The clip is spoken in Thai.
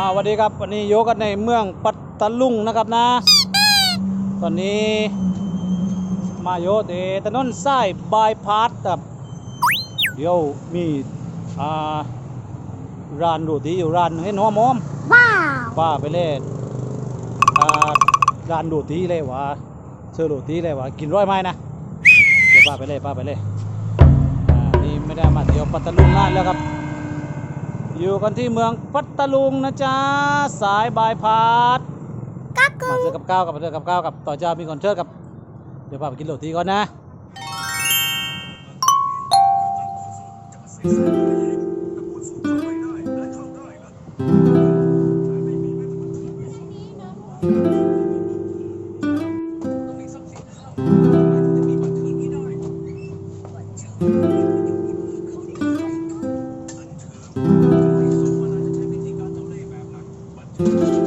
อ่าสวัสดีครับวันนี้โยกันในเมืองปัตตาลุงนะครับนะ ตอนนี้มาโยเตถนนสายบายพาสครับเดี๋ยวมีอ่าร้านโรตีอยู่ร้านให้น้องมอมว้าวป้าไปเล่นอ่าร้านโรตีเลยว่าเชื่อโรตีเลยว่ากินร้อยไหมนะเดี๋ยวป้าไปเลยป้าไปเลยอ่านี่ไม่ได้มาเที่ยวปัตตาลุงนานแล้วครับ อยู่กันที่เมืองพัทลุงนะจ๊ะ สายบายพาสกักกูมาซื้อกับข้าวกับมาซื้อกับข้าวกับต่อเจ้ามีคอนเสิร์ตกับ เดี๋ยวพาไปกินโรตีก่อนนะ ว